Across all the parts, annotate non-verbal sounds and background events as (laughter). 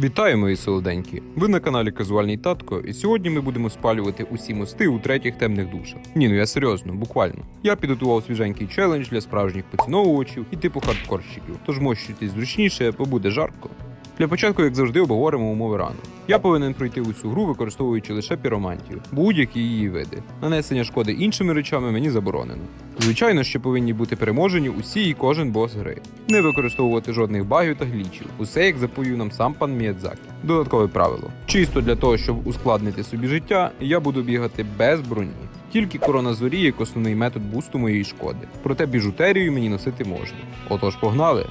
Вітаю, мої солоденькі! Ви на каналі Казуальний Татко, і сьогодні ми будемо спалювати усі мости у третіх темних душах. Ні, ну я серйозно, буквально. Я підготував свіженький челендж для справжніх поціновувачів і типу хардкорщиків. Тож мощуйтесь зручніше, бо буде жарко. Для початку, як завжди, обговоримо умови рану. Я повинен пройти усю гру, використовуючи лише піромантію, будь-які її види. Нанесення шкоди іншими речами мені заборонено. Звичайно, що повинні бути переможені усі і кожен бос гри. Не використовувати жодних багів та глічів. Усе як заповів нам сам пан Міядзакі. Додаткове правило. Чисто для того, щоб ускладнити собі життя, я буду бігати без броні. Тільки корона зорі як основний метод бусту моєї шкоди. Проте біжутерію мені носити можна. Отож, погнали!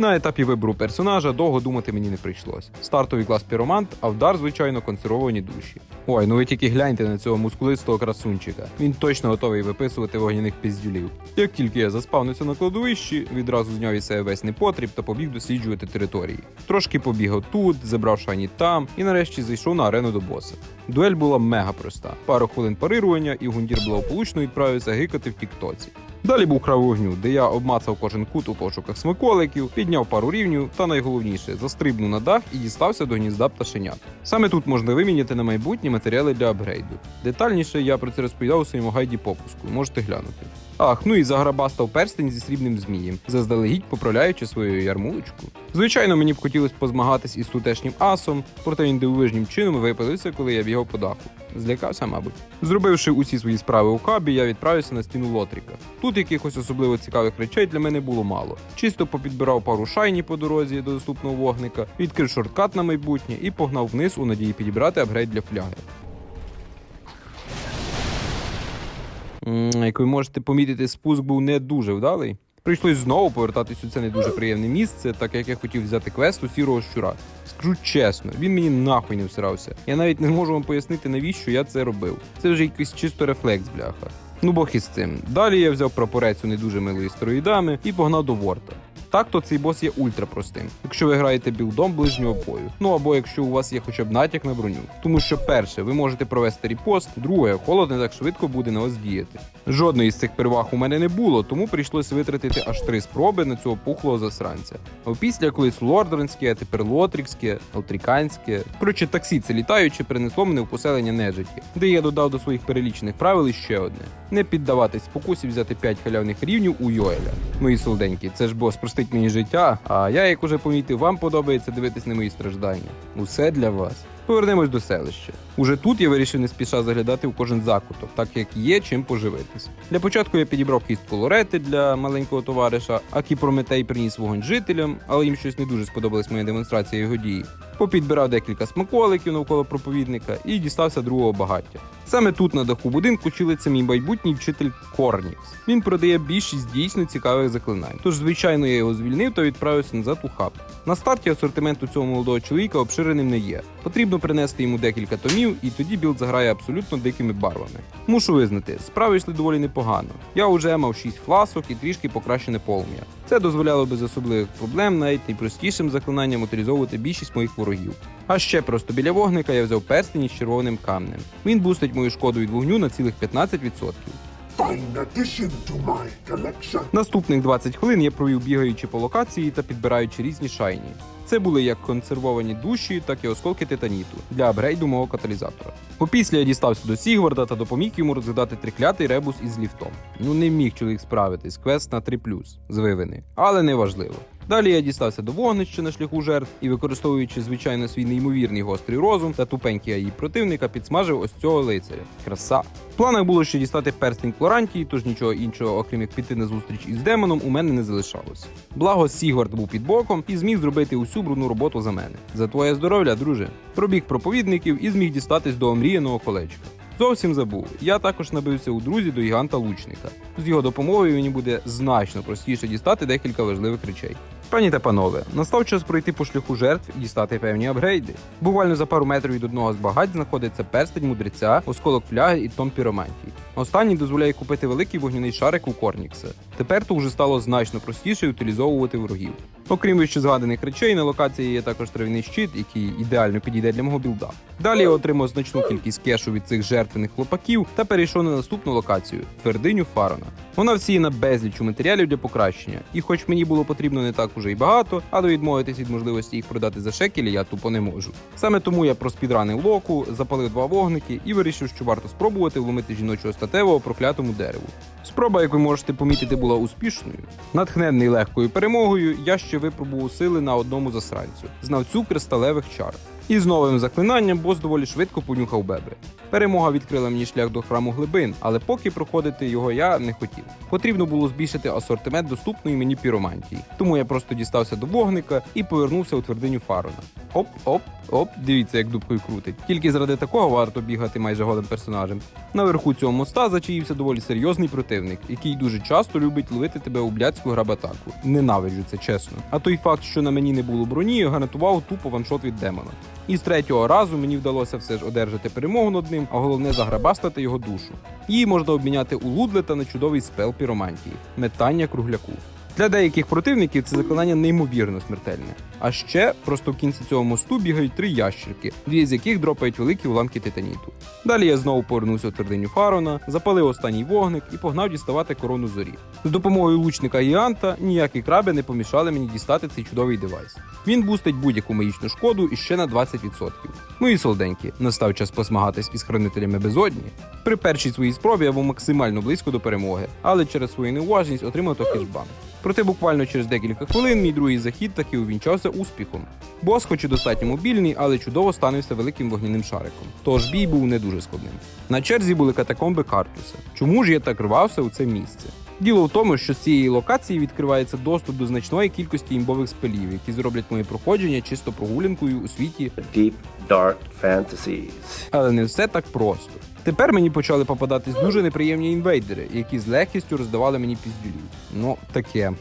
На етапі вибору персонажа довго думати мені не прийшлось. Стартовий клас піромант, а вдар, звичайно, консервовані душі. Ой, ну ви тільки гляньте на цього мускулистого красунчика. Він точно готовий виписувати вогняних піздюлів. Як тільки я заспавнився на кладовищі, відразу зняв із себе весь непотріб та побіг досліджувати території. Трошки побігав тут, забрав шайні там і нарешті зайшов на арену до боса. Дуель була мега проста. Пару хвилин парирування, і гундір благополучно відправився гикати в тіктоці. Далі був крав вогню, де я обмацав кожен кут у пошуках смиколиків, підняв пару рівнів та найголовніше застрибнув на дах і дістався до гнізда пташенят. Саме тут можна виміняти на майбутнє матеріали для апгрейду. Детальніше я про це розповідав у своєму гайді попуску, можете глянути. Ах, ну і заграбастав перстень зі срібним змієм, заздалегідь поправляючи свою ярмулечку. Звичайно, мені б хотілося позмагатись із тутешнім асом, проте він дивовижнім чином випалився, коли я бігав по даху. Злякався, мабуть. Зробивши усі свої справи у хабі, я відправився на стіну Лотріка. Тут якихось особливо цікавих речей для мене було мало. Чисто попідбирав пару шайні по дорозі до доступного вогника, відкрив шорткат на майбутнє і погнав вниз у надії підібрати апгрейд для фляги. Як ви можете помітити, спуск був не дуже вдалий. Прийшлось знову повертатись у це не дуже приємне місце, так як я хотів взяти квест у сірого щура. Скажу чесно, він мені нахуй не всирався. Я навіть не можу вам пояснити, навіщо я це робив. Це вже якийсь чисто рефлекс, бляха. Ну бог із цим. Далі я взяв прапорець у не дуже милої строїдами і погнав до Ворта. Так то цей бос є ультра простим, якщо ви граєте білдом ближнього бою. Ну або якщо у вас є хоча б натяк на броню. Тому що перше, ви можете провести ріпост, друге, холод не так швидко буде на вас діяти. Жодної з цих переваг у мене не було, тому прийшлось витратити аж три спроби на цього пухлого засранця. А після колись лордернське, а тепер лотрікське, лотріканське. Коротше, таксі це літаюче принесло мене в поселення нежиті, де я додав до своїх перелічених правил іще одне: не піддаватись спокусі взяти 5 халявних рівнів у Йоеля. Мої солденькі, це ж бос простить мені життя, а я, як уже помітив, вам подобається дивитись на мої страждання. Усе для вас. Повернемось до селища. Уже тут я вирішив не спіша заглядати у кожен закуток, так як є чим поживитись. Для початку я підібрав кістку лорети для маленького товариша, а Прометей приніс вогонь жителям, але їм щось не дуже сподобалась моя демонстрація його дії. Попідбирав декілька смаколиків навколо проповідника і дістався другого багаття. Саме тут на даху будинку чилиться мій майбутній вчитель Корнікс. Він продає більшість дійсно цікавих заклинань. Тож, звичайно, я його звільнив та відправився назад у хаб. На старті асортимент у цього молодого чоловіка обширеним не є. Потрібно принести йому декілька томів, і тоді білд заграє абсолютно дикими барвами. Мушу визнати, справи йшли доволі непогано. Я вже мав 6 фласок і трішки покращене полум'я. Це дозволяло без особливих проблем навіть найпростішим заклинанням утилізовувати більшість моїх ворогів. А ще просто біля вогника я взяв перстень із червоним камнем. Він бустить мою шкоду від вогню на цілих 15%. Наступних 20 хвилин я провів бігаючи по локації та підбираючи різні шайні. Це були як консервовані душі, так і осколки титаніту для апгрейду мого каталізатора. Опісля я дістався до Сігварда та допоміг йому розгадати триклятий ребус із ліфтом. Ну не міг чоловік справитись, квест на 3 з вивини, але не важливо. Далі я дістався до вогнища на шляху жертв і, використовуючи звичайно свій неймовірний гострий розум та тупенький аї противника, підсмажив ось цього лицаря. Краса. Планах було ще дістати перстень Клорантії, тож нічого іншого, окрім як піти на зустріч із демоном, у мене не залишалось. Благо, Сігвард був під боком і зміг зробити усю брудну роботу за мене. За твоє здоров'я, друже. Пробіг проповідників і зміг дістатись до омріяного колечка. Зовсім забув. Я також набився у друзі до гіганта лучника. З його допомогою мені буде значно простіше дістати декілька важливих речей. Пані та панове, настав час пройти по шляху жертв і дістати певні апгрейди. Буквально за пару метрів від одного з багать знаходиться перстень мудреця, осколок фляги і том піромантії. Останній дозволяє купити великий вогняний шарик у Корнікса. Тепер то вже стало значно простіше утилізовувати ворогів. Окрім вище згаданих речей, на локації є також трав'яний щит, який ідеально підійде для мого білда. Далі я отримав значну кількість кешу від цих жертвених хлопаків та перейшов на наступну локацію твердиню Фарона. Вона всіяна безлічу матеріалів для покращення, і хоч мені було потрібно не так уже й багато, але відмовитись від можливості їх продати за шекелі я тупо не можу. Саме тому я проспідранив локу, запалив два вогники і вирішив, що варто спробувати вломити жіночого статевого проклятому дереву. Спроба, як ви можете помітити, була успішною. Натхненний легкою перемогою, я ще випробував сили на одному засранцю, знавцю кристалевих чар. І з новим заклинанням бос доволі швидко понюхав бебри. Перемога відкрила мені шлях до храму глибин, але поки проходити його я не хотів. Потрібно було збільшити асортимент доступної мені піромантії. Тому я просто дістався до вогника і повернувся у твердиню Фарона. Оп, оп, оп, дивіться, як дубкою крутить. Тільки заради такого варто бігати майже голим персонажем. Наверху цього моста зачаївся доволі серйозний противник, який дуже часто любить ловити тебе у блядську грабатаку. Ненавиджу це чесно. А той факт, що на мені не було броні, гарантував тупо ваншот від демона. І з третього разу мені вдалося все ж одержати перемогу над ним, а головне заграбастати його душу. Її можна обміняти у лудлета на чудовий спел піромантії метання кругляку. Для деяких противників це заклинання неймовірно смертельне. А ще просто в кінці цього мосту бігають три ящерки, дві з яких дропають великі уламки титаніту. Далі я знову повернувся у твердиню Фарона, запалив останній вогник і погнав діставати корону зорі. З допомогою лучника Гіанта ніякі краби не помішали мені дістати цей чудовий девайс. Він бустить будь-яку магічну шкоду і ще на 20%. Мої солденькі, настав час посмагатись із хранителями безодні. При першій своїй спробі я був максимально близько до перемоги, але через свою неуважність отримав трохи жбан. Проте буквально через декілька хвилин мій другий захід таки увінчався успіхом. Бос, хоч і достатньо мобільний, але чудово станився великим вогняним шариком. Тож бій був не дуже складним. На черзі були катакомби Картуса. Чому ж я так рвався у це місце? Діло в тому, що з цієї локації відкривається доступ до значної кількості імбових спелів, які зроблять моє проходження чисто прогулянкою у світі deep, dark fantasies. але не все так просто. Тепер мені почали попадатись дуже неприємні інвейдери, які з легкістю роздавали мені піздюлів. Ну, таке.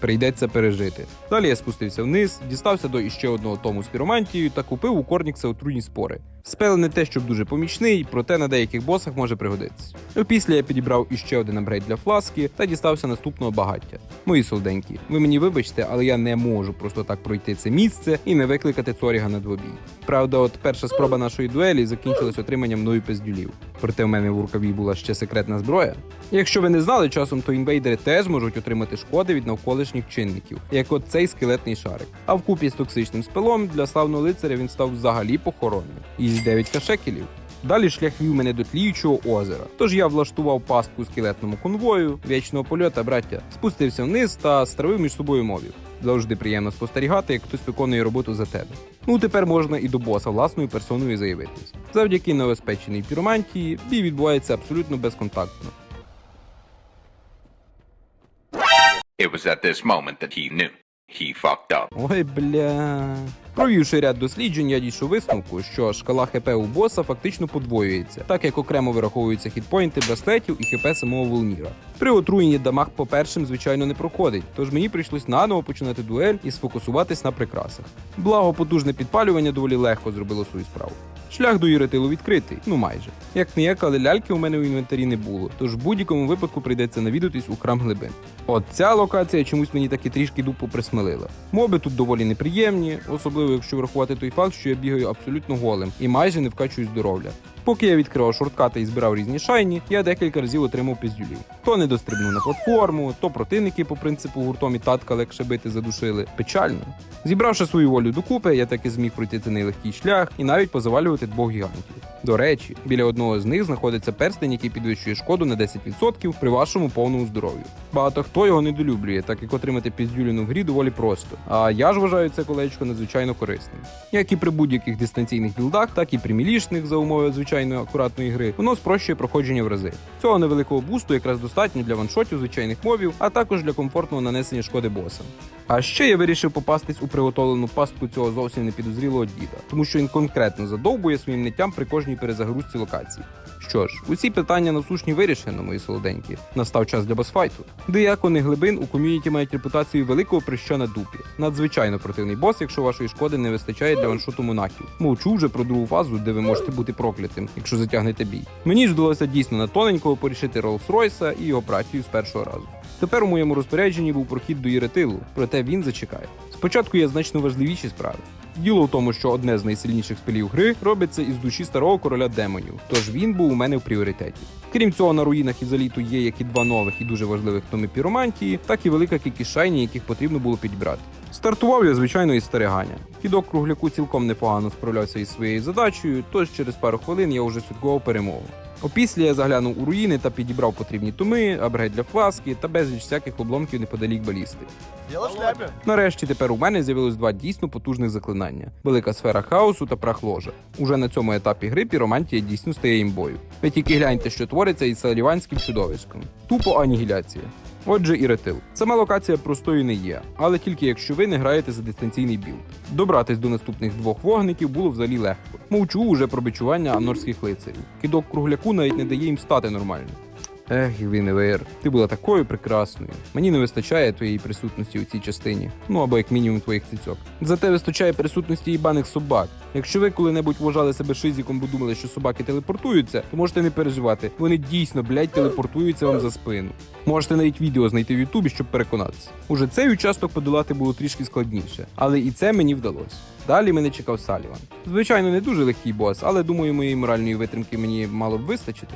Прийдеться пережити. Далі я спустився вниз, дістався до іще одного тому з піромантією та купив у Корнікса отруйні спори. Спел не те, щоб дуже помічний, проте на деяких босах може пригодитися. Опісля я підібрав іще один апгрейд для фласки та дістався наступного багаття. Мої солденькі, ви мені вибачте, але я не можу просто так пройти це місце і не викликати Цоріга на двобій. Правда, от перша спроба нашої дуелі закінчилась отриманням мною пиздюлів. Проте в мене в рукаві була ще секретна зброя. Якщо ви не знали, часом то інвейдери теж можуть отримати шкоди від навколишніх чинників, як от цей скелетний шарик. А вкупі з токсичним спелом для славного лицаря він став взагалі похоронним. Із 9 кашекелів. Далі шлях вів мене до тліючого озера. Тож я влаштував пастку скелетному конвою, вічного польота, браття, спустився вниз та стравив між собою мовів. Завжди приємно спостерігати, як хтось виконує роботу за тебе. Ну тепер можна і до боса власною персоною заявитись. Завдяки новоспеченій піромантії бій відбувається абсолютно безконтактно. It was at this moment that he knew. He fucked up. Ой, бля. Провівши ряд досліджень, я дійшов висновку, що шкала ХП у боса фактично подвоюється, так як окремо вираховуються хітпойнти браслетів і ХП самого Волніра. При отруєнні дамаг по першим, звичайно, не проходить, тож мені прийшлось наново починати дуель і сфокусуватись на прикрасах. Благо, потужне підпалювання доволі легко зробило свою справу. Шлях до Єретилу відкритий, ну майже. Як не як, але ляльки у мене у інвентарі не було, тож в будь-якому випадку прийдеться навідатись у храм глибин. От ця локація чомусь мені таки трішки дупу присмелила. Моби тут доволі неприємні, особливо якщо врахувати той факт, що я бігаю абсолютно голим і майже не вкачую здоров'я. Поки я відкривав шорткати і збирав різні шайні, я декілька разів отримав піздюлів. То не дострибнув на платформу, то противники по принципу гуртом і татка легше бити задушили. Печально. Зібравши свою волю докупи, я таки зміг пройти цей нелегкий шлях і навіть позавалювати двох гігантів. До речі, біля одного з них знаходиться перстень, який підвищує шкоду на 10% при вашому повному здоров'ю. Багато хто його недолюблює, так як отримати піздюліну в грі доволі просто. А я ж вважаю це колечко надзвичайно корисним. Як і при будь-яких дистанційних білдах, так і при мілішних за умови звичайної акуратної гри, воно спрощує проходження в рази. Цього невеликого бусту якраз достатньо для ваншотів звичайних мобів, а також для комфортного нанесення шкоди босам. А ще я вирішив попастись у приготовлену пастку цього зовсім непідозрілого діда, тому що він конкретно задовбує своїм ниттям при кожній перезагрузці локації. Що ж, усі питання насущні вирішено, мої солоденькі. Настав час для босфайту. Диякони глибин у ком'юніті мають репутацію великого прища на дупі. Надзвичайно противний бос, якщо вашої шкоди не вистачає для ваншоту монахів. Мовчу вже про другу фазу, де ви можете бути проклятим, якщо затягнете бій. Мені ж вдалося дійсно на тоненького порішити Роллс-Ройса і його братію з першого разу. Тепер у моєму розпорядженні був прохід до Єретилу, проте він зачекає. Спочатку є значно важливіші справи. Діло в тому, що одне з найсильніших спілів гри робиться із душі старого короля демонів, тож він був у мене в пріоритеті. Крім цього, на руїнах ізоліту є як і два нових і дуже важливих томи піромантії, так і велика кількість шайні, яких потрібно було підібрати. Стартував я, звичайно, із стерегання. Кідок кругляку цілком непогано справлявся із своєю задачею, тож через пару хвилин я вже святкував перемогу. Опісля я заглянув у руїни та підібрав потрібні туми, апгрейд для фласки та безліч всяких обломків неподалік балісти. В. Нарешті тепер у мене з'явилось два дійсно потужних заклинання: велика сфера хаосу та прах ложа. Уже на цьому етапі гри піромантія дійсно стає імбою. Ви тільки гляньте, що твориться із саліванським чудовиськом. Тупо анігіляція. Отже, і ретил. Сама локація простою не є, але тільки якщо ви не граєте за дистанційний білд. Добратись до наступних двох вогників було взагалі легко. Мовчу уже про бичування анорських лицарів. Кидок кругляку навіть не дає їм стати нормально. Ех, Гвіневер, ти була такою прекрасною. Мені не вистачає твоєї присутності у цій частині. Ну або як мінімум твоїх цицьок. Зате вистачає присутності їбаних собак. Якщо ви коли-небудь вважали себе шизіком, бо думали, що собаки телепортуються, то можете не переживати. Вони дійсно, блядь, телепортуються вам за спину. Можете навіть відео знайти в Ютубі, щоб переконатися. Уже цей участок подолати було трішки складніше, але і це мені вдалося. Далі мене чекав Саліван. Звичайно, не дуже легкий бос, але думаю, моєї моральної витримки мені мало б вистачити.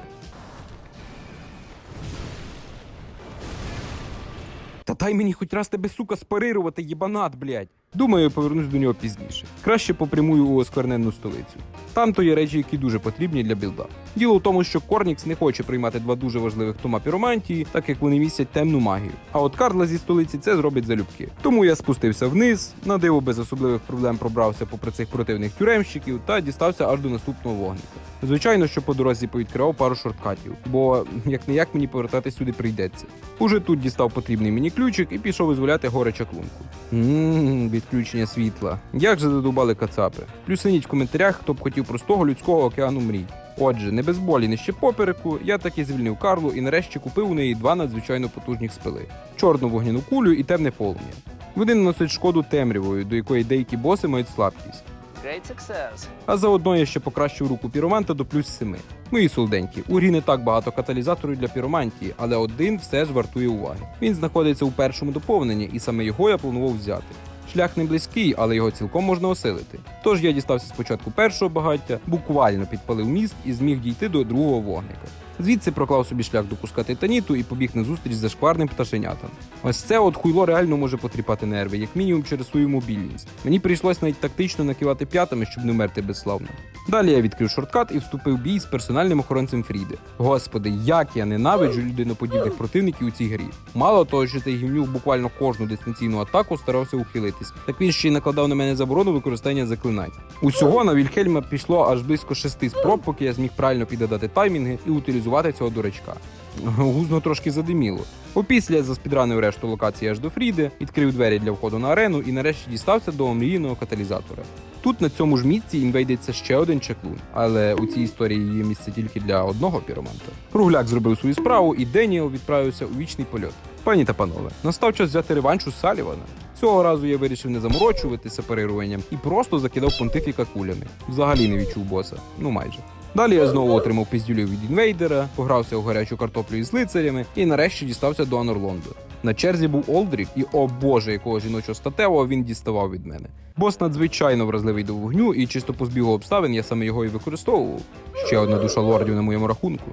Та дай мені хоч раз тебе, сука, спарирувати, єбанат, блядь. Думаю, я повернусь до нього пізніше. Краще попрямую у оскверненну столицю. Там то є речі, які дуже потрібні для білда. Діло в тому, що Корнікс не хоче приймати два дуже важливих тома піромантії, так як вони містять темну магію. А от Карла зі столиці це зробить залюбки. Тому я спустився вниз, на диво без особливих проблем пробрався попри цих противних тюремщиків та дістався аж до наступного вогника. Звичайно, що по дорозі повідкривав пару шорткатів, бо як не як мені повертатись сюди прийдеться. Уже тут дістав потрібний мені ключик і пішов визволяти горе чаклунку. Ммм, відключення світла. Як же задубали кацапи? Плюсиніть в коментарях, хто б хотів простого людського океану мрій. Отже, не без болі, не ще попереку, я таки звільнив Карлу і нарешті купив у неї два надзвичайно потужних спили: чорну вогняну кулю і темне полум'я. Вони наносять шкоду темрявою, до якої деякі боси мають слабкість. Great success. А заодно я ще покращив руку піроманта до плюс 7. Мої солденькі, у грі не так багато каталізаторів для піромантії, але один все ж вартує уваги. Він знаходиться у першому доповненні, і саме його я планував взяти. Шлях не близький, але його цілком можна осилити. Тож я дістався спочатку першого багаття, буквально підпалив міст і зміг дійти до другого вогника. Звідси проклав собі шлях до куска титаніту і побіг на зустріч за шкварним пташенятам. Ось це от хуйло реально може потріпати нерви, як мінімум через свою мобільність. Мені прийшлось навіть тактично накивати п'ятами, щоб не вмерти безславно. Далі я відкрив шорткат і вступив в бій з персональним охоронцем Фріди. Господи, як я ненавиджу людиноподібних противників у цій грі. Мало того, що цей гівнюк буквально кожну дистанційну атаку старався ухилитись, так він ще й накладав на мене заборону використання заклинань. Усього на Вільхельма пішло аж близько шести спроб, поки я зміг правильно підгадати таймінги і утилізувати цього дурачка. (laughs) Гузно трошки задиміло. Опісля я заспідранив решту локації аж до Фріди, відкрив двері для входу на арену і нарешті дістався до омріяного каталізатора. Тут на цьому ж місці інвейдеться ще один чаклун, але у цій історії є місце тільки для одного піроманта. Кругляк зробив свою справу, і Деніел відправився у вічний польот. Пані та панове, настав час взяти реванш у Салівана. Цього разу я вирішив не заморочуватися парируванням і просто закидав понтифіка кулями. Взагалі не відчув боса. Ну майже. Далі я знову отримав піздюлів від інвейдера, погрався у гарячу картоплю із лицарями і нарешті дістався до Анорлонду. На черзі був Олдрік, і о боже, якого жіночого статевого він діставав від мене. Бос надзвичайно вразливий до вогню, і чисто по збігу обставин я саме його і використовував. Ще одна душа лордів на моєму рахунку.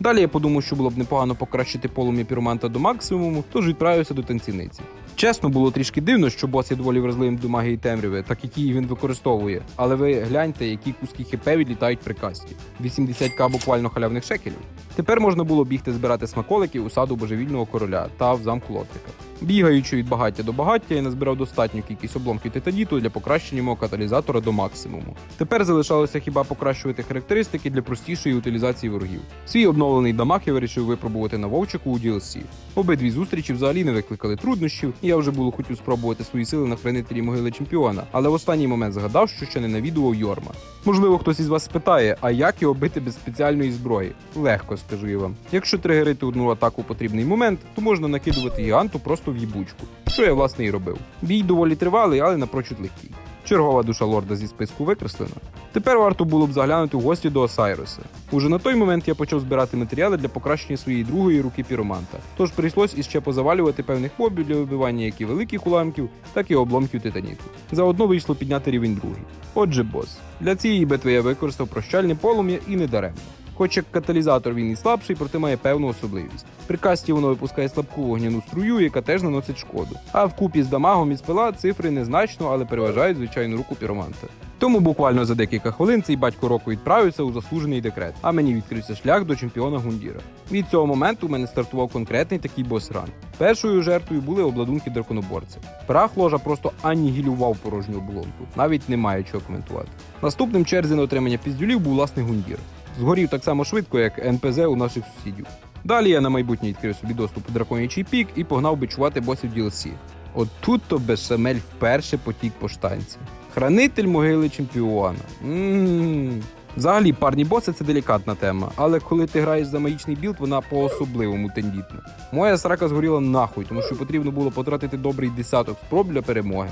Далі я подумав, що було б непогано покращити полум'я піроманта до максимуму, тож відправився до танцівниці. Чесно, було трішки дивно, що бос є доволі вразливим до магії темряви, так як її він використовує. Але ви гляньте, які куски хп відлітають при касті. 80к буквально халявних шекелів. Тепер можна було бігти збирати смаколики у саду божевільного короля та в замку Лотрика. Бігаючи від багаття до багаття, я назбирав достатню кількість обломків титаніту для покращення мого каталізатора до максимуму. Тепер залишалося хіба покращувати характеристики для простішої утилізації ворогів. Свій обновлений дамаг я вирішив випробувати на вовчику у DLC. Обидві зустрічі взагалі не викликали труднощів, і я вже було хотів спробувати свої сили на хранителі могили чемпіона, але в останній момент згадав, що ще не навідував Йорма. Можливо, хтось із вас спитає, а як його бити без спеціальної зброї? Легко скажу я вам. Якщо тригерити одну атаку в потрібний момент, то можна накидувати гіганту просто в їбучку, що я власне і робив. Бій доволі тривалий, але напрочуд легкий. Чергова душа лорда зі списку викреслена. Тепер варто було б заглянути в гості до Осайроса. Уже на той момент я почав збирати матеріали для покращення своєї другої руки піроманта. Тож прийшлось іще позавалювати певних мобів для вибивання як і великих уламків, так і обломків титаніту. Заодно вийшло підняти рівень другий. Отже, бос. Для цієї битви я використав прощальне полум'я і не даремно. Хоч як каталізатор він і слабший, проте має певну особливість. При касті воно випускає слабку вогняну струю, яка теж наносить шкоду. А вкупі з дамагом і спила цифри незначно, але переважають звичайну руку піроманта. Тому буквально за декілька хвилин цей батько року відправився у заслужений декрет, а мені відкрився шлях до чемпіона Гундіра. Від цього моменту у мене стартував конкретний такий бос-ран. Першою жертвою були обладунки драконоборця. Прах ложа просто анігілював порожню оболонку, навіть немає чого коментувати. Наступним черзі на отримання піздюлів був власний Гундір. Згорів так само швидко, як НПЗ у наших сусідів. Далі я на майбутнє відкрив собі доступ у драконячий пік і погнав бичувати босів DLC. От тут то Бешамель вперше потік по штанці. Хранитель могили чемпіона. Ммм. Взагалі, парні боси це делікатна тема, але коли ти граєш за магічний білд, вона по-особливому тендітна. Моя срака згоріла нахуй, тому що потрібно було потратити добрий десяток спроб для перемоги.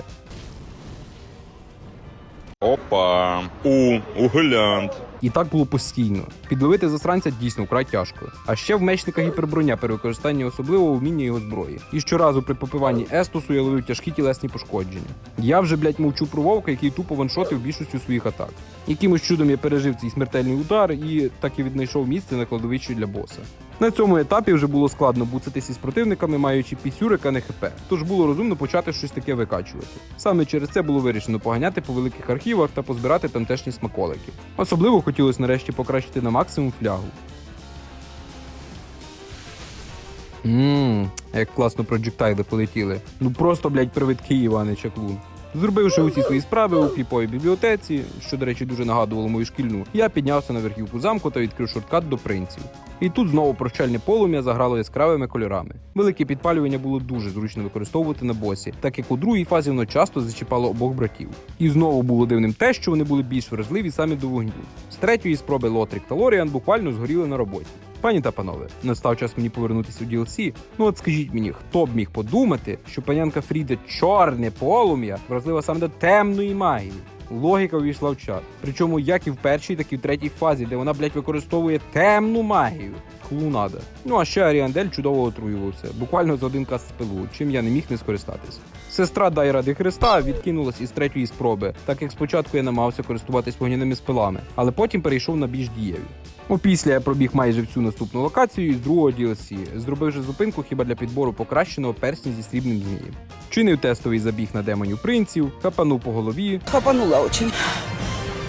Опа. У, угулянт. І так було постійно. Підловити засранця дійсно вкрай тяжко. А ще в мечника гіперброня при використанні особливого вміння його зброї. І щоразу при попиванні естусу я ловив тяжкі тілесні пошкодження. Я вже, блять, мовчу про вовка, який тупо ваншотив більшістю своїх атак. Якимось чудом я пережив цей смертельний удар і так і віднайшов місце на кладовищі для боса. На цьому етапі вже було складно буцатись із противниками, маючи пісюрик, а не хп. Тож було розумно почати щось таке викачувати. Саме через це було вирішено поганяти по великих архівах та позбирати тамтешні смаколики. Особливо хотілося нарешті покращити на максимум флягу. Ммм, як класно проджектайли полетіли. Ну просто, блять, привидки Іване Чаклун. Зробивши усі свої справи у кліповій бібліотеці, що, до речі, дуже нагадувало мою шкільну, я піднявся на верхівку замку та відкрив шорткат до принців. І тут знову прощальне полум'я заграло яскравими кольорами. Велике підпалювання було дуже зручно використовувати на босі, так як у другій фазі воно часто зачіпало обох братів. І знову було дивним те, що вони були більш вразливі саме до вогню. З третьої спроби Лотрік та Лоріан буквально згоріли на роботі. Пані та панове, настав час мені повернутися у DLC. Ну от скажіть мені, хто б міг подумати, що панянка Фріда чорне полум'я вразлива саме до темної магії. Логіка увійшла в чат. Причому як і в першій, так і в третій фазі, де вона, блядь, використовує темну магію. Клунада. Ну а ще Аріандель чудово отруювався, буквально за один каст спилу, чим я не міг не скористатися. Сестра Дай ради Христа відкинулась із третьої спроби, так як спочатку я намагався користуватись вогняними спилами, але потім перейшов на більш дієві. Опісля я пробіг майже всю наступну локацію із другого DLC, зробивши зупинку хіба для підбору покращеного персня зі срібним змієм. Чинив тестовий забіг на демонів принців, хапанув по голові Хапанула очень.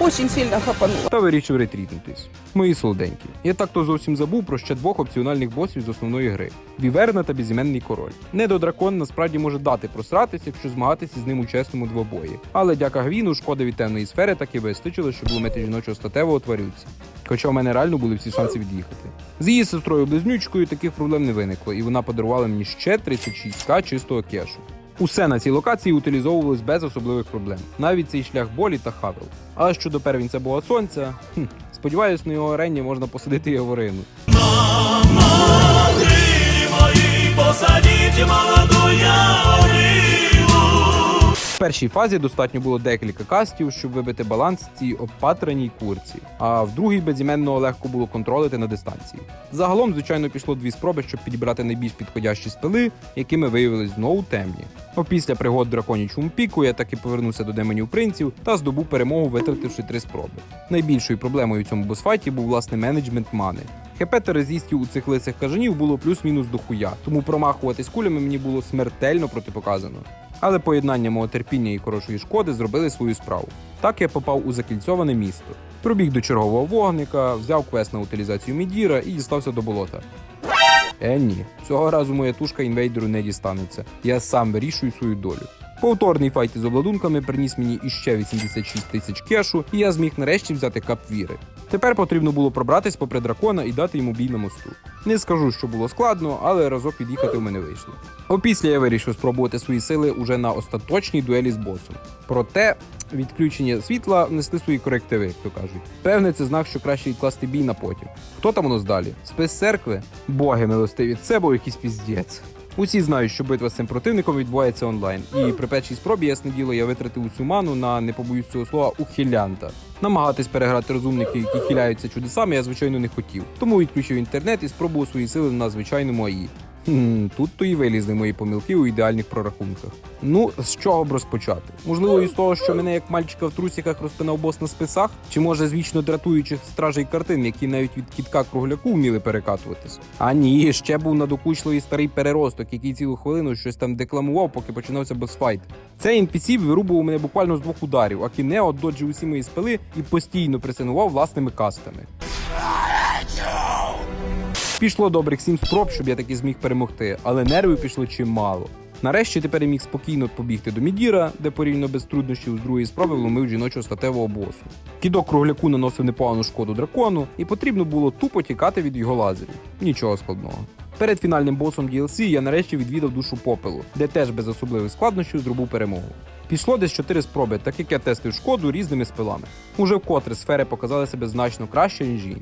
Очень сильно хапанула. та вирішив ретрітнутись. Мої солоденькі. Я так-то зовсім забув про ще двох опціональних босів з основної гри: Віверна та безіменний король. Недодракон насправді може дати просратися, якщо змагатися з ним у чесному двобої. Але дяка Гвіну шкода від темної сфери так і вистачило, щоб ломити жіночого статевого тварюці. Хоча в мене реально були всі шанси від'їхати. З її сестрою близнючкою таких проблем не виникло, і вона подарувала мені ще 36к чистого кешу. Усе на цій локації утилізовувалось без особливих проблем, навіть цей шлях болі та хавел. А щодо первінця Бога Сонця, хм, сподіваюсь, на його арені можна посадити Яворину. Першій фазі достатньо було декілька кастів, щоб вибити баланс цій обпатраній курці, а в другій безіменного легко було контролити на дистанції. Загалом, звичайно, пішло дві спроби, щоб підібрати найбільш підходящі спили, якими виявились знову темні. Опісля пригод в драконячому піку я таки повернувся до демонів принців та здобув перемогу, витративши три спроби. Найбільшою проблемою в цьому босфайті був власне менеджмент мани. ХП та резістів у цих лисих кажанів було плюс-мінус до хуя, тому промахуватись кулями мені було смертельно протипоказано. Але поєднання мого терпіння і хорошої шкоди зробили свою справу. Так я попав у закільцьоване місто. Пробіг до чергового вогника, взяв квест на утилізацію Мідіра і дістався до болота. Е, ні, цього разу моя тушка інвейдеру не дістанеться. Я сам вирішую свою долю. Повторний файт із обладунками приніс мені іще 86 тисяч кешу, і я зміг нарешті взяти кап віри. Тепер потрібно було пробратись попри дракона і дати йому бій на мосту. Не скажу, що було складно, але разок під'їхати в мене вийшло. Опісля я вирішив спробувати свої сили уже на остаточній дуелі з босом. Проте відключення світла внесли свої корективи, як то кажуть. Певне, це знак, що краще відкласти бій на потім. Хто там у нас далі? Спис церкви? Боги милостиві, це був якийсь піздець. Усі знають, що битва з цим противником відбувається онлайн, і при першій спробі, ясне діло, я витратив усю ману на не побоюсь цього слова ухилянта. Намагатись переграти розумники, які хиляються чудесами, я звичайно не хотів. Тому відключив інтернет і спробував свої сили на звичайному АІ. Тут то і вилізли мої помилки у ідеальних прорахунках. Ну, з чого б розпочати? Можливо, із того, що мене як мальчика в трусіках розпинав бос на списах, чи може з вічно дратуючих стражей картин, які навіть від кітка кругляку вміли перекатуватись. А ні, ще був надокучливий старий переросток, який цілу хвилину щось там декламував, поки починався босфайт. Цей NPC вирубував мене буквально з двох ударів, а Кінео доджив усі мої спили і постійно пресинував власними кастами. Пішло добрих сім спроб, щоб я таки зміг перемогти, але нервів пішло чимало. Нарешті тепер я міг спокійно побігти до Мідіра, де порівняно без труднощів з другої спроби вломив жіночого статевого босу. Кідок кругляку наносив непогану шкоду дракону, і потрібно було тупо тікати від його лазерів. Нічого складного. Перед фінальним босом DLC я нарешті відвідав душу попелу, де теж без особливих складнощів зробив перемогу. Пішло десь 4 спроби, так як я тестив шкоду різними спилами. Уже вкотре сфери показали себе значно краще, ніж інші.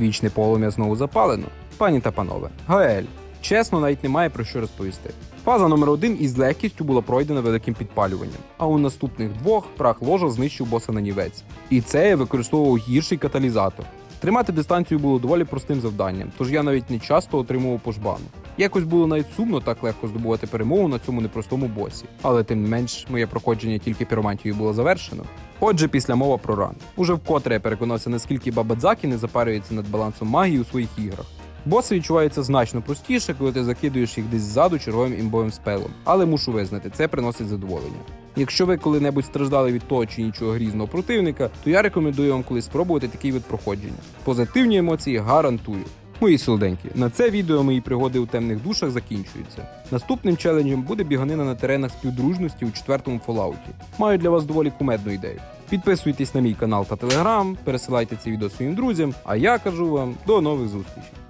Вічне полум'я знову запалено. Пані та панове, Гаель. Чесно, навіть немає про що розповісти. Фаза номер один із легкістю була пройдена великим підпалюванням, а у наступних двох прах ложа знищив боса на нівець. І це я використовував гірший каталізатор. Тримати дистанцію було доволі простим завданням, тож я навіть не часто отримував по жбану. Якось було навіть сумно так легко здобувати перемогу на цьому непростому босі, але тим не менш моє проходження тільки піромантією було завершено. Отже, після мова про ран. Уже вкотре я переконався, наскільки Бабадзакі не запарюється над балансом магії у своїх іграх. Боси відчуваються значно простіше, коли ти закидуєш їх десь ззаду черговим імбовим спелом, але мушу визнати, це приносить задоволення. Якщо ви коли-небудь страждали від того чи іншого грізного противника, то я рекомендую вам колись спробувати такий вид проходження. Позитивні емоції гарантую. Мої солоденькі, на це відео мої пригоди у темних душах закінчуються. Наступним челенджем буде біганина на теренах співдружності у четвертому фоллауті. Маю для вас доволі кумедну ідею. Підписуйтесь на мій канал та телеграм, пересилайте це відео своїм друзям, а я кажу вам до нових зустрічей.